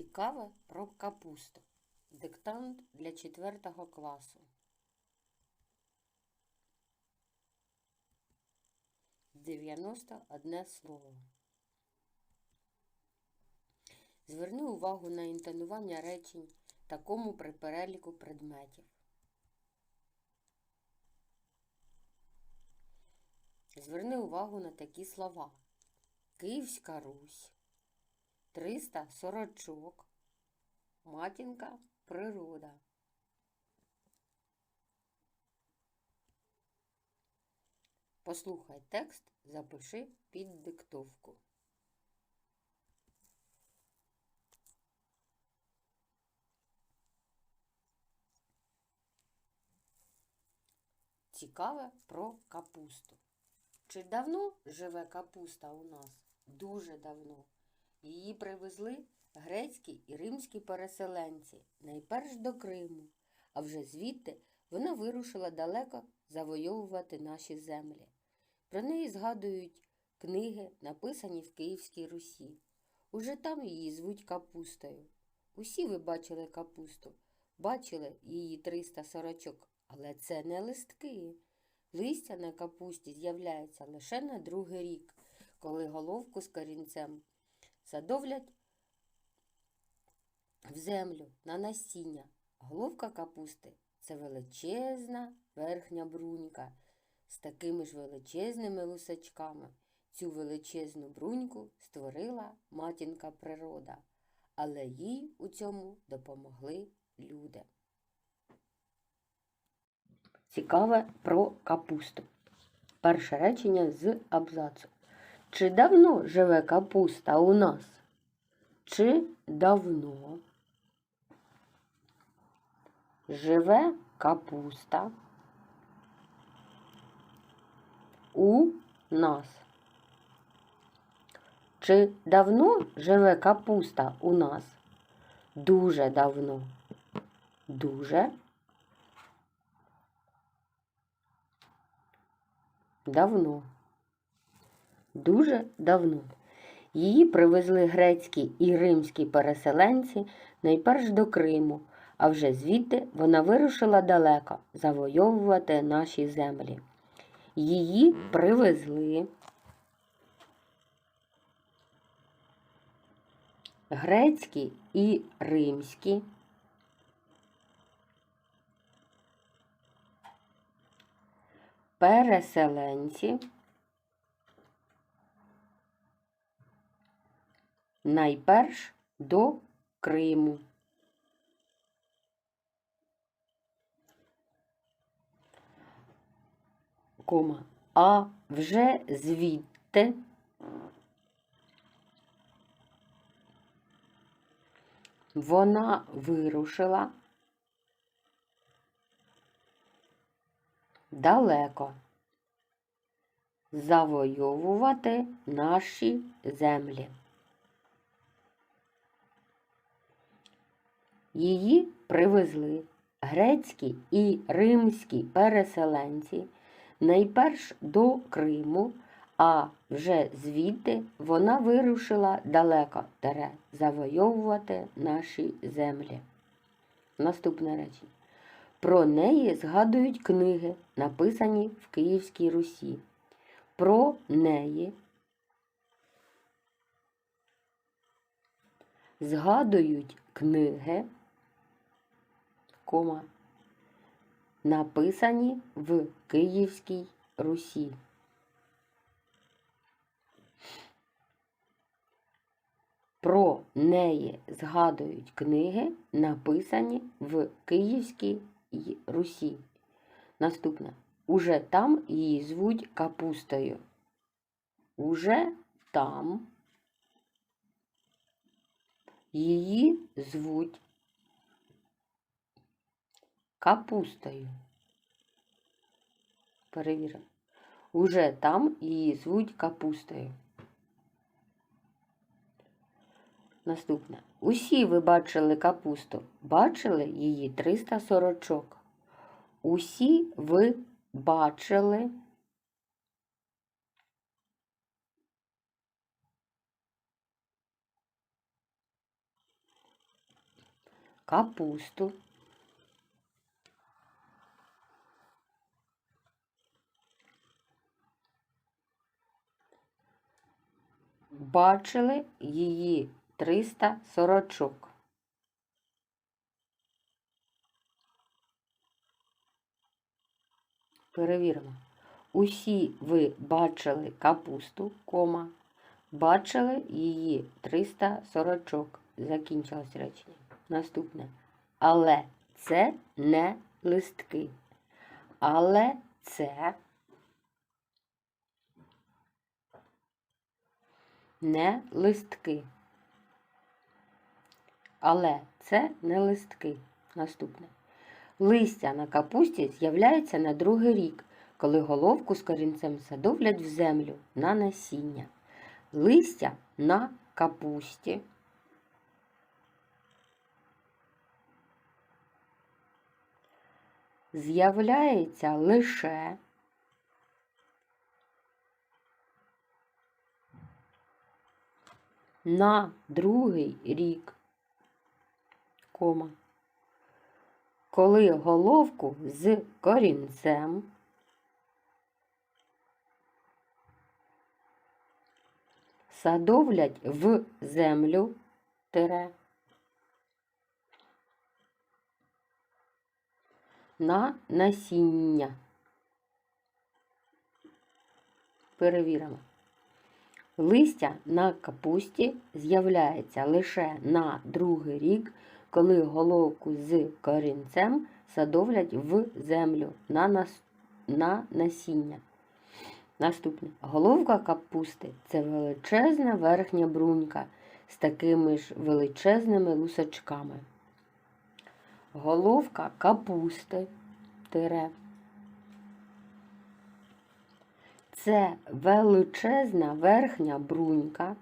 Цікаве про капусту. Диктант для 4 класу. Дев'яносто одне слово. Зверни увагу на інтонування речень такому при переліку предметів. Зверни увагу на такі слова. Київська Русь, 300 сорочок, матінка природа. Послухай текст, запиши під диктовку. Цікаве про капусту. Чи давно живе капуста у нас? Дуже давно. Її привезли грецькі і римські переселенці, найперш до Криму, а вже звідти вона вирушила далеко завойовувати наші землі. Про неї згадують книги, написані в Київській Русі. Уже там її звуть капустою. Усі ви бачили капусту, бачили її 300 сорочок, але це не листки. Листя на капусті з'являється лише на другий рік, коли головку з корінцем садовлять в землю на насіння. Головка капусти це величезна верхня брунька з такими ж величезними лусачками. Цю величезну бруньку створила матінка природа, але їй у цьому допомогли люди. Цікаве про капусту. Перше речення з абзацу. Чи давно живе капуста у нас? Чи давно живе капуста у нас? Чи давно живе капуста у нас? Дуже давно. Дуже давно. Дуже давно. Її привезли грецькі і римські переселенці найперш до Криму, а вже звідти вона вирушила далеко завойовувати наші землі. Її привезли грецькі і римські переселенці найперш до Криму. Кома. А вже звідти вона вирушила далеко завойовувати наші землі. Її привезли грецькі і римські переселенці найперш до Криму, а вже звідти вона вирушила далеко тере завойовувати наші землі. Наступне речення. Про неї згадують книги, написані в Київській Русі. Про неї згадують книги, кома, написані в Київській Русі. Про неї згадують книги, написані в Київській Русі. Наступне. Уже там її звуть капустою. Уже там її звуть капустою. Перевіримо. Уже там її звуть капустою. Наступне. Усі ви бачили капусту. Бачили її 300 сорочок. Усі ви бачили капусту. Бачили її 300 сорочок. Перевіримо. Усі ви бачили капусту, кома, бачили її 300 сорочок. Закінчилось речення. Наступне. Але це не листки. Але це не листки. Але це не листки. Наступне. Листя на капусті з'являється на другий рік, коли головку з корінцем садовлять в землю на насіння. Листя на капусті. З'являється лише на другий рік, кома, коли головку з корінцем. Садовлять в землю. Тире на насіння. Перевіримо. Листя на капусті з'являється лише на другий рік, коли головку з корінцем садовлять в землю на, нас... на насіння. Наступне. Головка капусти це величезна верхня брунька з такими ж величезними лусочками. Головка капусти. Це величезна верхня брунька